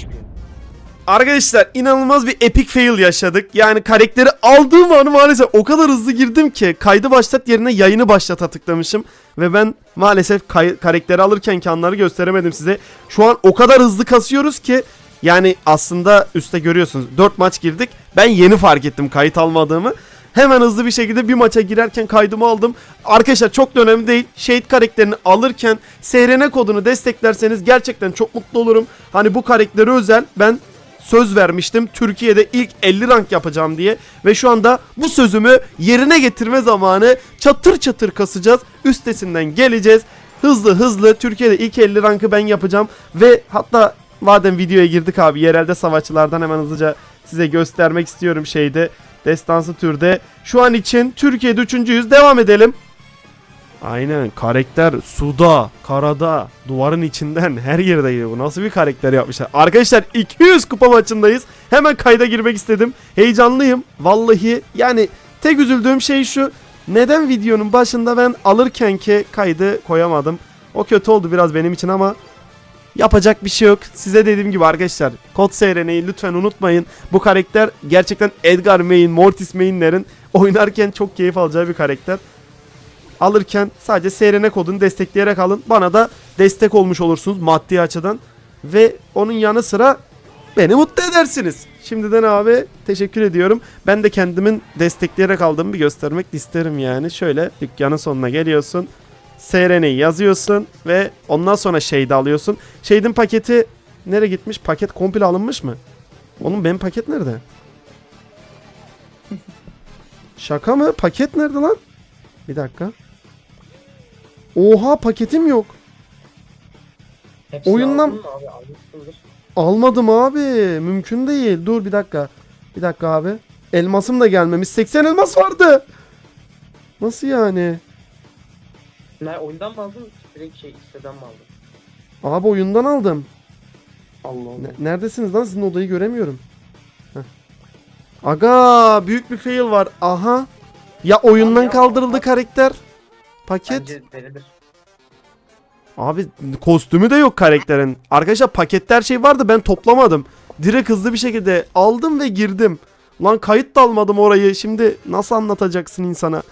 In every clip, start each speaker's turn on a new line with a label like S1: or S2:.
S1: çıkıyor.
S2: Arkadaşlar inanılmaz bir epic fail yaşadık. Yani karakteri aldığım an maalesef o kadar hızlı girdim ki kaydı başlat yerine yayını başlata tıklamışım. Ve ben maalesef karakteri alırken anları gösteremedim size. Şu an o kadar hızlı kasıyoruz ki yani aslında üstte görüyorsunuz 4 maç girdik. Ben yeni fark ettim kayıt almadığımı. Hemen hızlı bir şekilde bir maça girerken kaydımı aldım. Arkadaşlar çok da önemli değil. Shade karakterini alırken SRN kodunu desteklerseniz gerçekten çok mutlu olurum. Hani bu karakteri özel ben söz vermiştim. Türkiye'de ilk 50 rank yapacağım diye. Ve şu anda bu sözümü yerine getirme zamanı çatır çatır kasacağız. Üstesinden geleceğiz. Hızlı hızlı Türkiye'de ilk 50 rankı ben yapacağım. Ve hatta madem videoya girdik abi yerelde savaşçılardan hemen hızlıca size göstermek istiyorum şeyde. Destansı türde. Şu an için Türkiye'de üçüncüyüz. Devam edelim. Aynen karakter suda, karada, duvarın içinden her yerde geliyor. Bu nasıl bir karakter yapmışlar. Arkadaşlar 200 kupa maçındayız. Hemen kayda girmek istedim. Heyecanlıyım. Vallahi yani tek üzüldüğüm şey şu. Neden videonun başında ben alırken ki kaydı koyamadım. O kötü oldu biraz benim için ama yapacak bir şey yok. Size dediğim gibi arkadaşlar kod SRN'yi lütfen unutmayın. Bu karakter gerçekten Edgar main, Mortis mainlerin oynarken çok keyif alacağı bir karakter alırken sadece SRN kodunu destekleyerek alın. Bana da destek olmuş olursunuz maddi açıdan. Ve onun yanı sıra beni mutlu edersiniz. Şimdiden abi teşekkür ediyorum. Ben de kendimin destekleyerek aldığımı bir göstermek isterim yani. Şöyle dükkanın sonuna geliyorsun. SRN'yi yazıyorsun ve ondan sonra Shade alıyorsun. Shade'in paketi nereye gitmiş? Paket komple alınmış mı? Oğlum benim paket nerede? Şaka mı? Paket nerede lan? Bir dakika. Oha paketim yok.
S1: Hepsini
S2: Oyundan-
S1: aldın mı abi? Almışsındır.
S2: Almadım abi. Mümkün değil. Dur bir dakika. Bir dakika abi. Elmasım da gelmemiş. 80 elmas vardı. Nasıl yani?
S1: Ne oyundan mı aldın? Direkt şey siteden mi aldın?
S2: Abi oyundan aldım.
S1: Allah Allah.
S2: Ne- neredesiniz lan? Sizin odayı göremiyorum. Heh. Aga büyük bir fail var. Aha. Ya oyundan
S1: ya,
S2: kaldırıldı
S1: bak.
S2: karakter. Paket.
S1: Bence verilir.
S2: Abi kostümü de yok karakterin. Arkadaşlar pakette her şey vardı ben toplamadım. Direkt hızlı bir şekilde aldım ve girdim. Lan kayıt da almadım orayı. Şimdi nasıl anlatacaksın insana?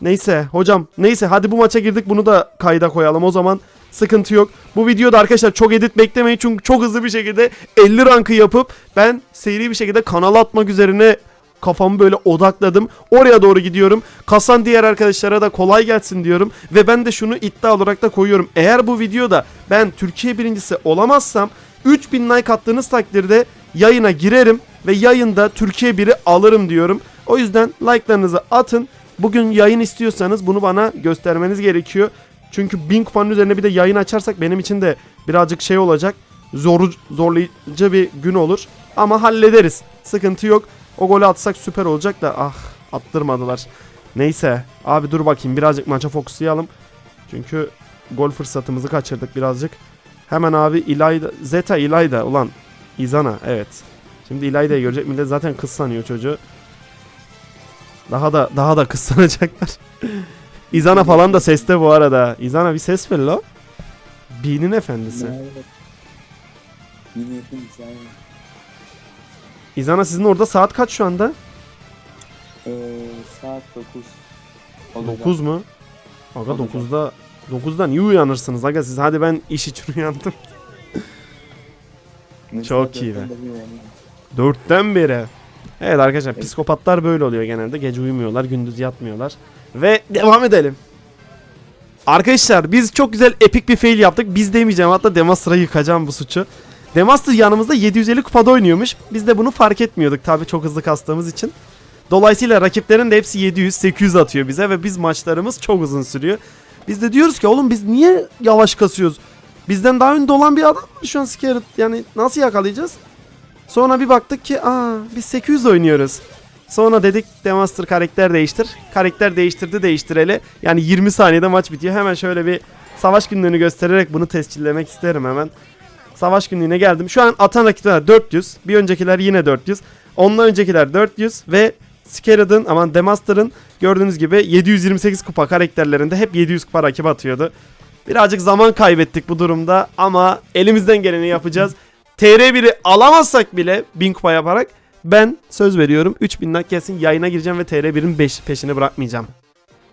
S2: Neyse hocam neyse hadi bu maça girdik bunu da kayda koyalım o zaman sıkıntı yok. Bu videoda arkadaşlar çok edit beklemeyin çünkü çok hızlı bir şekilde 50 rankı yapıp ben seri bir şekilde kanala atmak üzerine kafamı böyle odakladım. Oraya doğru gidiyorum. Kasan diğer arkadaşlara da kolay gelsin diyorum. Ve ben de şunu iddia olarak da koyuyorum. Eğer bu videoda ben Türkiye birincisi olamazsam 3000 like attığınız takdirde yayına girerim ve yayında Türkiye biri alırım diyorum. O yüzden like'larınızı atın. Bugün yayın istiyorsanız bunu bana göstermeniz gerekiyor. Çünkü 1000 kupanın üzerine bir de yayın açarsak benim için de birazcık şey olacak. Zor, zorlayıcı bir gün olur. Ama hallederiz. Sıkıntı yok. O golü atsak süper olacak da ah attırmadılar. Neyse abi dur bakayım birazcık maça fokuslayalım. Çünkü gol fırsatımızı kaçırdık birazcık. Hemen abi İlayda, Zeta İlayda ulan İzana evet. Şimdi İlayda'yı görecek millet zaten kız sanıyor çocuğu. Daha da daha da kız sanacaklar. İzana falan da seste bu arada. İzana bir ses ver lo. Binin efendisi. İzana sizin orada saat kaç şu anda?
S3: Ee, saat 9.
S2: 9 mu? Aga
S3: Olacak.
S2: 9'da 9'da niye uyanırsınız aga siz? Hadi ben iş için uyandım. Çok iyi be. 4'ten beri. Evet arkadaşlar
S3: Evet.
S2: psikopatlar böyle oluyor genelde. Gece uyumuyorlar, gündüz yatmıyorlar. Ve devam edelim. Arkadaşlar biz çok güzel epik bir fail yaptık. Biz demeyeceğim hatta Demaster'a yıkacağım bu suçu. Demaster yanımızda 750 kupada oynuyormuş. Biz de bunu fark etmiyorduk tabii çok hızlı kastığımız için. Dolayısıyla rakiplerin de hepsi 700-800 atıyor bize ve biz maçlarımız çok uzun sürüyor. Biz de diyoruz ki oğlum biz niye yavaş kasıyoruz? Bizden daha önde olan bir adam var şu an Scarlet. Yani nasıl yakalayacağız? Sonra bir baktık ki aa biz 800 oynuyoruz. Sonra dedik Demaster karakter değiştir. Karakter değiştirdi değiştireli. Yani 20 saniyede maç bitiyor. Hemen şöyle bir savaş günlüğünü göstererek bunu tescillemek isterim hemen. Savaş günlüğüne geldim. Şu an atan rakipler 400. Bir öncekiler yine 400. Ondan öncekiler 400 ve Scarlet'ın aman Demaster'ın gördüğünüz gibi 728 kupa karakterlerinde hep 700 kupa rakip atıyordu. Birazcık zaman kaybettik bu durumda ama elimizden geleni yapacağız. TR1'i alamazsak bile 1000 kupa yaparak ben söz veriyorum 3000 like yayına gireceğim ve TR1'in 5 peşini bırakmayacağım.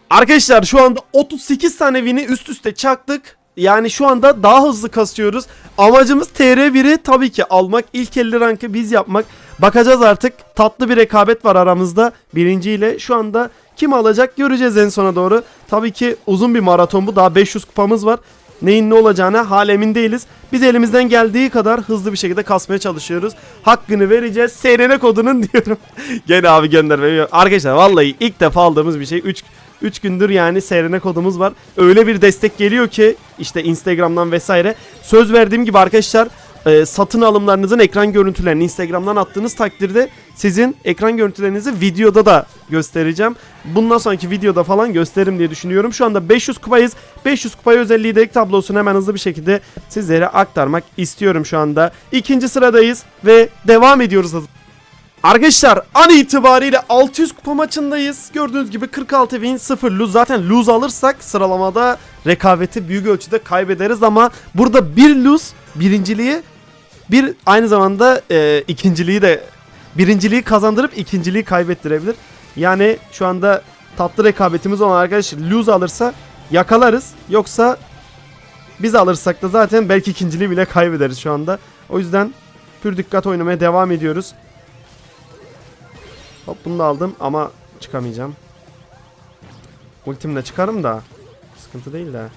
S2: Arkadaşlar şu anda 38 tane win'i üst üste çaktık. Yani şu anda daha hızlı kasıyoruz. Amacımız TR1'i tabii ki almak. İlk 50 rankı biz yapmak. Bakacağız artık. Tatlı bir rekabet var aramızda. Birinciyle şu anda kim alacak göreceğiz en sona doğru. Tabii ki uzun bir maraton bu. Daha 500 kupamız var. Neyin ne olacağına hala emin değiliz. Biz elimizden geldiği kadar hızlı bir şekilde kasmaya çalışıyoruz. Hakkını vereceğiz. SRN kodunun diyorum. Gene abi gönderme. Arkadaşlar vallahi ilk defa aldığımız bir şey. 3 3 gündür yani SRN kodumuz var. Öyle bir destek geliyor ki işte Instagram'dan vesaire. Söz verdiğim gibi arkadaşlar e, satın alımlarınızın ekran görüntülerini Instagram'dan attığınız takdirde sizin ekran görüntülerinizi videoda da göstereceğim. Bundan sonraki videoda falan gösteririm diye düşünüyorum. Şu anda 500 kupayız. 500 kupayı özelliği de tablosunu hemen hızlı bir şekilde sizlere aktarmak istiyorum şu anda. İkinci sıradayız ve devam ediyoruz. Arkadaşlar an itibariyle 600 kupa maçındayız. Gördüğünüz gibi 46 win 0 lose. Zaten lose alırsak sıralamada rekabeti büyük ölçüde kaybederiz ama burada bir lose birinciliği bir aynı zamanda e, ikinciliği de birinciliği kazandırıp ikinciliği kaybettirebilir. Yani şu anda tatlı rekabetimiz olan arkadaş lose alırsa yakalarız. Yoksa biz alırsak da zaten belki ikinciliği bile kaybederiz şu anda. O yüzden pür dikkat oynamaya devam ediyoruz. Hop bunu da aldım ama çıkamayacağım. Ultimle çıkarım da. Sıkıntı değil de.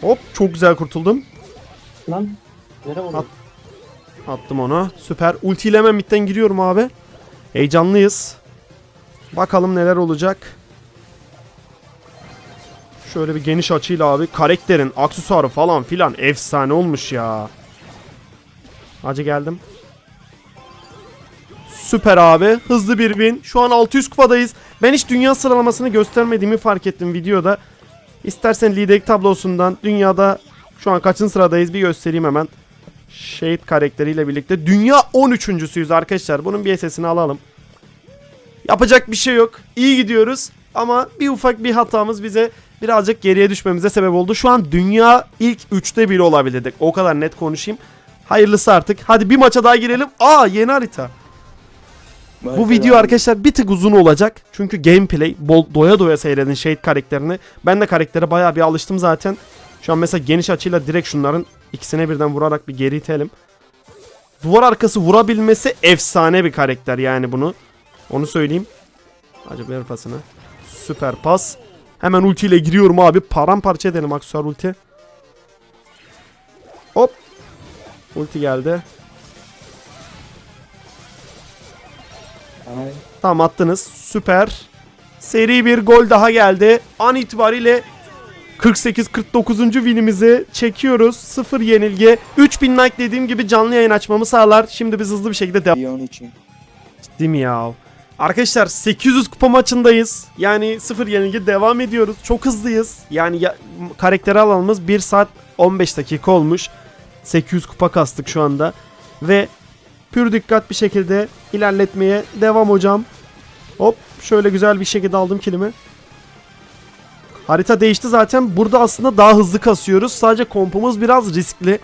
S2: Hop çok güzel kurtuldum.
S1: Lan. Nereye?
S2: At. Attım onu. Süper. Ultiyle hemen midden giriyorum abi. Heyecanlıyız. Bakalım neler olacak. Şöyle bir geniş açıyla abi. Karakterin aksesuarı falan filan efsane olmuş ya. Hacı geldim. Süper abi. Hızlı bir win. Şu an 600 kupadayız. Ben hiç dünya sıralamasını göstermediğimi fark ettim videoda. İstersen liderlik tablosundan dünyada şu an kaçıncı sıradayız bir göstereyim hemen. Shade karakteriyle birlikte. Dünya 13.süyüz arkadaşlar. Bunun bir sesini alalım. Yapacak bir şey yok. İyi gidiyoruz. Ama bir ufak bir hatamız bize birazcık geriye düşmemize sebep oldu. Şu an dünya ilk 3'te biri olabilirdik. O kadar net konuşayım. Hayırlısı artık. Hadi bir maça daha girelim. Aa yeni harita. Bu video arkadaşlar bir tık uzun olacak. Çünkü gameplay bol doya doya seyredin Shade karakterini. Ben de karaktere bayağı bir alıştım zaten. Şu an mesela geniş açıyla direkt şunların ikisine birden vurarak bir geri itelim. Duvar arkası vurabilmesi efsane bir karakter yani bunu. Onu söyleyeyim. Acaba ver pasını. Süper pas. Hemen ultiyle giriyorum abi. Paramparça edelim aksesuar ulti. Hop. Ulti geldi. Tamam attınız. Süper. Seri bir gol daha geldi. An itibariyle 48-49. winimizi çekiyoruz. 0 yenilgi. 3000 like dediğim gibi canlı yayın açmamı sağlar. Şimdi biz hızlı bir şekilde devam
S3: onun için.
S2: Değil mi ya? Arkadaşlar 800 kupa maçındayız. Yani 0 yenilgi devam ediyoruz. Çok hızlıyız. Yani ya, karakteri alanımız 1 saat 15 dakika olmuş. 800 kupa kastık şu anda. Ve pür dikkat bir şekilde ilerletmeye devam hocam. Hop şöyle güzel bir şekilde aldım kilimi. Harita değişti zaten. Burada aslında daha hızlı kasıyoruz. Sadece kompumuz biraz riskli.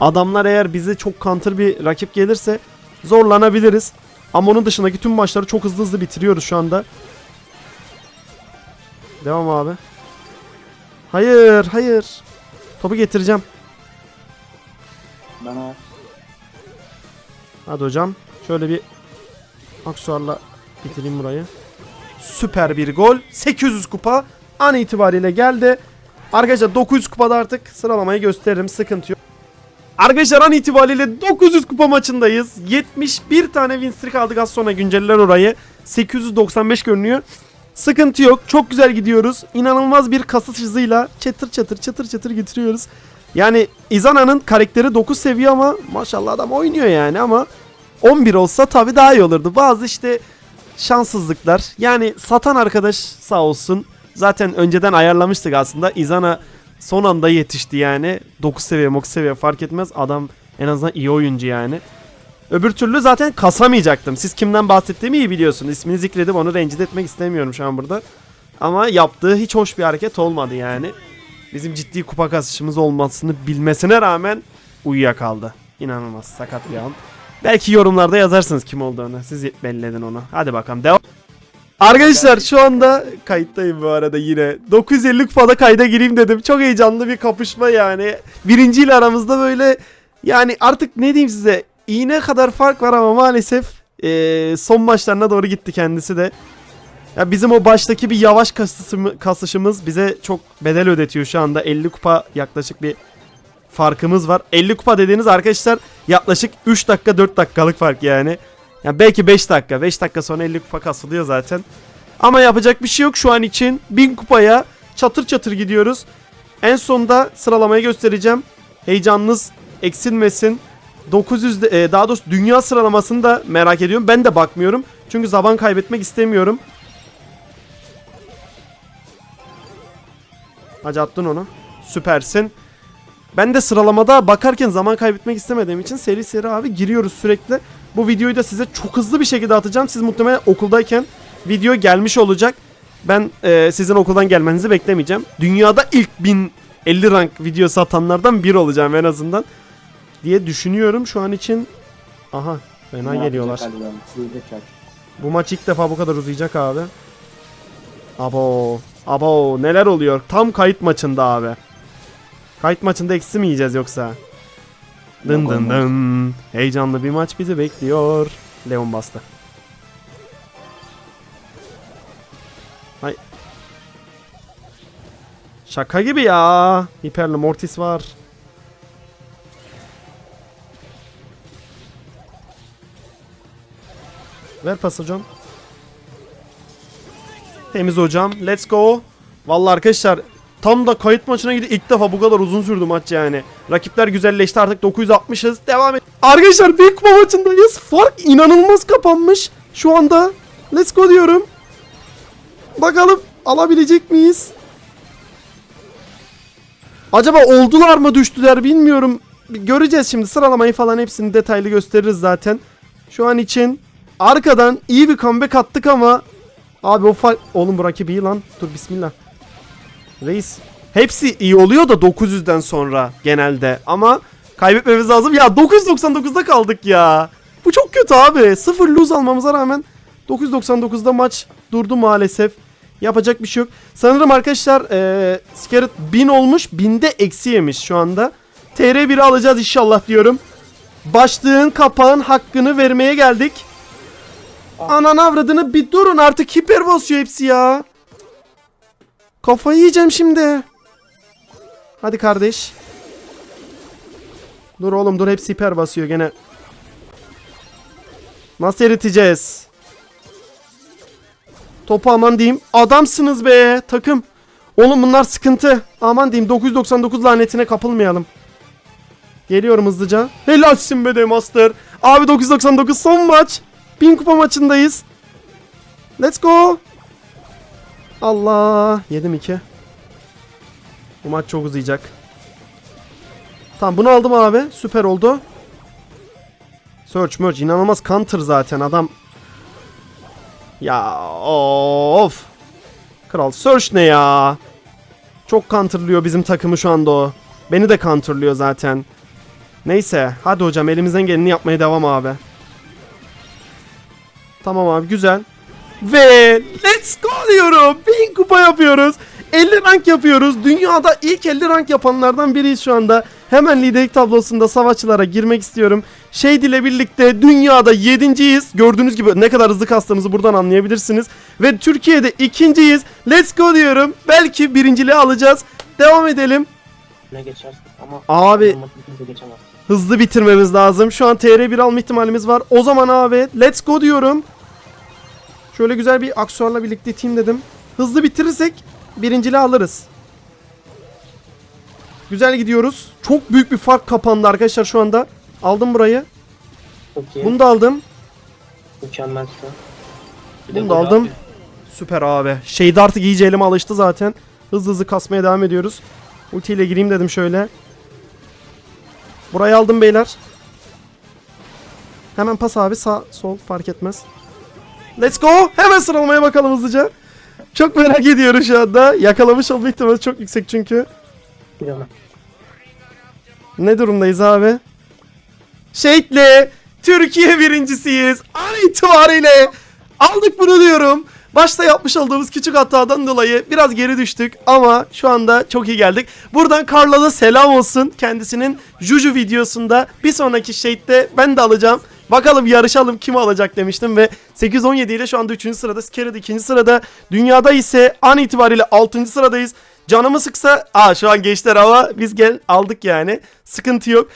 S2: Adamlar eğer bize çok counter bir rakip gelirse zorlanabiliriz. Ama onun dışındaki tüm maçları çok hızlı hızlı bitiriyoruz şu anda. Devam abi. Hayır, hayır. Topu getireceğim.
S3: Bana
S2: Hadi hocam. Şöyle bir aksuarla bitireyim burayı. Süper bir gol. 800 kupa an itibariyle geldi. Arkadaşlar 900 kupada artık sıralamayı gösteririm. Sıkıntı yok. Arkadaşlar an itibariyle 900 kupa maçındayız. 71 tane win streak aldık az sonra günceller orayı. 895 görünüyor. Sıkıntı yok. Çok güzel gidiyoruz. İnanılmaz bir kasış hızıyla çatır çatır çatır çatır getiriyoruz. Yani Izana'nın karakteri 9 seviye ama maşallah adam oynuyor yani ama 11 olsa tabii daha iyi olurdu. Bazı işte şanssızlıklar. Yani satan arkadaş sağ olsun. Zaten önceden ayarlamıştık aslında. Izana son anda yetişti yani. 9 seviye 9 seviye fark etmez. Adam en azından iyi oyuncu yani. Öbür türlü zaten kasamayacaktım. Siz kimden bahsettiğimi iyi biliyorsunuz. İsmini zikredip onu rencide etmek istemiyorum şu an burada. Ama yaptığı hiç hoş bir hareket olmadı yani. Bizim ciddi kupa kasışımız olmasını bilmesine rağmen uyuyakaldı. İnanılmaz sakat bir an. Belki yorumlarda yazarsınız kim olduğunu. Siz belli edin onu. Hadi bakalım devam. Arkadaşlar şu anda kayıttayım bu arada yine. 950 kupada kayda gireyim dedim. Çok heyecanlı bir kapışma yani. Birinciyle aramızda böyle yani artık ne diyeyim size iğne kadar fark var ama maalesef eee, son maçlarına doğru gitti kendisi de. Ya bizim o baştaki bir yavaş kasışımı- kasışımız bize çok bedel ödetiyor şu anda. 50 kupa yaklaşık bir farkımız var. 50 kupa dediğiniz arkadaşlar yaklaşık 3 dakika 4 dakikalık fark yani. Yani belki 5 dakika. 5 dakika sonra 50 kupa kasılıyor zaten. Ama yapacak bir şey yok şu an için. 1000 kupaya çatır çatır gidiyoruz. En sonda sıralamayı göstereceğim. Heyecanınız eksilmesin. 900 de- e, daha doğrusu dünya sıralamasını da merak ediyorum. Ben de bakmıyorum. Çünkü zaman kaybetmek istemiyorum. Hacı attın onu. Süpersin. Ben de sıralamada bakarken zaman kaybetmek istemediğim için seri seri abi giriyoruz sürekli. Bu videoyu da size çok hızlı bir şekilde atacağım. Siz muhtemelen okuldayken video gelmiş olacak. Ben e, sizin okuldan gelmenizi beklemeyeceğim. Dünyada ilk 1050 rank videosu atanlardan biri olacağım en azından. Diye düşünüyorum şu an için. Aha fena
S3: Ne
S2: geliyorlar. Bu maç ilk defa bu kadar uzayacak abi. Abo. Abo neler oluyor? Tam kayıt maçında abi. Kayıt maçında eksi mi yiyeceğiz yoksa? Dın
S3: Yok,
S2: dın dın. Heyecanlı bir maç bizi bekliyor. Leon bastı. Hay. Şaka gibi ya. Hiperli Mortis var. Ver pas hocam. Temiz hocam. Let's go. Vallahi arkadaşlar tam da kayıt maçına gidip ilk defa bu kadar uzun sürdü maç yani. Rakipler güzelleşti artık 960'ız. Devam et. Arkadaşlar bir kupa maçındayız. Fark inanılmaz kapanmış. Şu anda let's go diyorum. Bakalım alabilecek miyiz? Acaba oldular mı düştüler bilmiyorum. Göreceğiz şimdi sıralamayı falan hepsini detaylı gösteririz zaten. Şu an için arkadan iyi bir comeback attık ama Abi o fark... Oğlum bu rakibi iyi lan. Dur bismillah. Reis. Hepsi iyi oluyor da 900'den sonra genelde. Ama kaybetmemiz lazım. Ya 999'da kaldık ya. Bu çok kötü abi. 0 lose almamıza rağmen 999'da maç durdu maalesef. Yapacak bir şey yok. Sanırım arkadaşlar ee, Scarlet 1000 olmuş. 1000'de eksi yemiş şu anda. TR1'i alacağız inşallah diyorum. Başlığın kapağın hakkını vermeye geldik. Anan avradını bir durun artık hiper basıyor hepsi ya. Kafayı yiyeceğim şimdi. Hadi kardeş. Dur oğlum dur hepsi hiper basıyor gene. Nasıl eriteceğiz? Topu aman diyeyim. Adamsınız be takım. Oğlum bunlar sıkıntı. Aman diyeyim 999 lanetine kapılmayalım. Geliyorum hızlıca. Helalsin be de Master. Abi 999 son maç. 1000 kupa maçındayız. Let's go. Allah. Yedim 2. Bu maç çok uzayacak. Tamam bunu aldım abi. Süper oldu. Search merge inanılmaz counter zaten adam. Ya of. Kral search ne ya? Çok counterlıyor bizim takımı şu anda o. Beni de counterlıyor zaten. Neyse hadi hocam elimizden geleni yapmaya devam abi. Tamam abi güzel. Ve let's go diyorum. 1000 kupa yapıyoruz. 50 rank yapıyoruz. Dünyada ilk 50 rank yapanlardan biriyiz şu anda. Hemen liderlik tablosunda savaşçılara girmek istiyorum. Shade ile birlikte dünyada 7.yiz. Gördüğünüz gibi ne kadar hızlı kastığımızı buradan anlayabilirsiniz. Ve Türkiye'de ikinciyiz. Let's go diyorum. Belki birinciliği alacağız. Devam edelim.
S1: Ne geçersin ama
S2: Abi
S1: kimse geçemez.
S2: Hızlı bitirmemiz lazım. Şu an TR1 alma ihtimalimiz var. O zaman abi let's go diyorum. Şöyle güzel bir aksuarla birlikte team dedim. Hızlı bitirirsek birinciliği alırız. Güzel gidiyoruz. Çok büyük bir fark kapandı arkadaşlar şu anda. Aldım burayı.
S1: Çok iyi.
S2: Bunu da aldım.
S1: Bir de
S2: Bunu da aldım.
S1: abi.
S2: Süper abi. Şeyde artık iyice elime alıştı zaten. Hızlı hızlı kasmaya devam ediyoruz. Ultiyle gireyim dedim şöyle. Burayı aldım beyler. Hemen pas abi sağ sol fark etmez. Let's go. Hemen sıralamaya bakalım hızlıca. Çok merak ediyorum şu anda. Yakalamış olma ihtimali çok yüksek çünkü. Ne durumdayız abi? Şehit'le Türkiye birincisiyiz. An itibariyle aldık bunu diyorum. Başta yapmış olduğumuz küçük hatadan dolayı biraz geri düştük ama şu anda çok iyi geldik. Buradan Karla da selam olsun. Kendisinin Juju videosunda bir sonraki Şehit'te ben de alacağım. Bakalım yarışalım kim alacak demiştim ve 8-17 ile şu anda 3. sırada. Skerrid 2. sırada. Dünyada ise an itibariyle 6. sıradayız. Canımı sıksa... Aa şu an geçler ama biz gel aldık yani. Sıkıntı yok.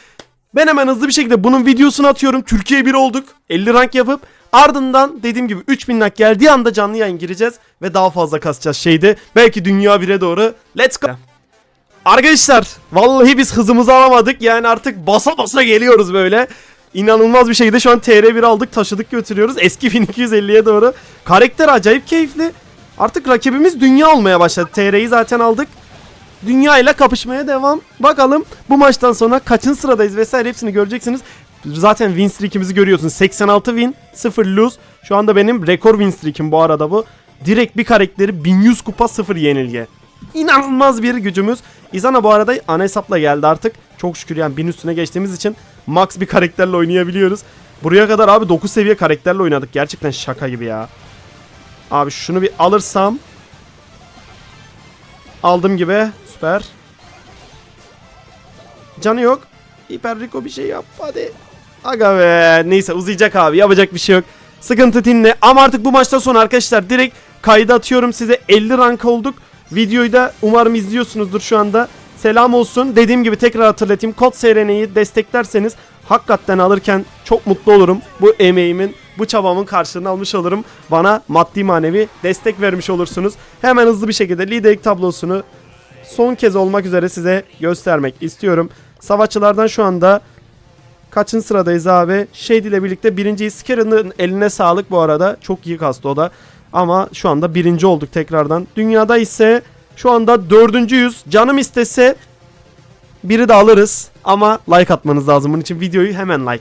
S2: Ben hemen hızlı bir şekilde bunun videosunu atıyorum. Türkiye 1 olduk. 50 rank yapıp ardından dediğim gibi 3000 rank geldiği anda canlı yayın gireceğiz ve daha fazla kasacağız şeyde. Belki dünya 1'e doğru. Let's go. Arkadaşlar vallahi biz hızımızı alamadık. Yani artık basa basa geliyoruz böyle. İnanılmaz bir şekilde şu an TR1 aldık taşıdık götürüyoruz. Eski 1250'ye doğru. Karakter acayip keyifli. Artık rakibimiz dünya olmaya başladı. TR'yi zaten aldık. Dünya ile kapışmaya devam. Bakalım bu maçtan sonra kaçın sıradayız vesaire hepsini göreceksiniz. Zaten win streak'imizi görüyorsunuz. 86 win, 0 lose. Şu anda benim rekor win streak'im bu arada bu. Direkt bir karakteri 1100 kupa 0 yenilge. İnanılmaz bir gücümüz. Izana bu arada ana hesapla geldi artık. Çok şükür yani 1000 üstüne geçtiğimiz için max bir karakterle oynayabiliyoruz. Buraya kadar abi 9 seviye karakterle oynadık. Gerçekten şaka gibi ya. Abi şunu bir alırsam. Aldım gibi. Süper. Canı yok. Hiper Rico bir şey yap hadi. Aga be. Neyse uzayacak abi. Yapacak bir şey yok. Sıkıntı tinle. Ama artık bu maçtan sonra arkadaşlar direkt kaydı atıyorum size. 50 rank olduk. Videoyu da umarım izliyorsunuzdur şu anda. Selam olsun. Dediğim gibi tekrar hatırlatayım. Kod SRN'yi desteklerseniz hakikaten alırken çok mutlu olurum. Bu emeğimin, bu çabamın karşılığını almış olurum. Bana maddi manevi destek vermiş olursunuz. Hemen hızlı bir şekilde liderlik tablosunu son kez olmak üzere size göstermek istiyorum. Savaşçılardan şu anda kaçıncı sıradayız abi? Shade ile birlikte birinciyi Scarren'ın eline sağlık bu arada. Çok iyi kastı o da. Ama şu anda birinci olduk tekrardan. Dünyada ise şu anda dördüncüyüz. Canım istese biri de alırız. Ama like atmanız lazım. Bunun için videoyu hemen like.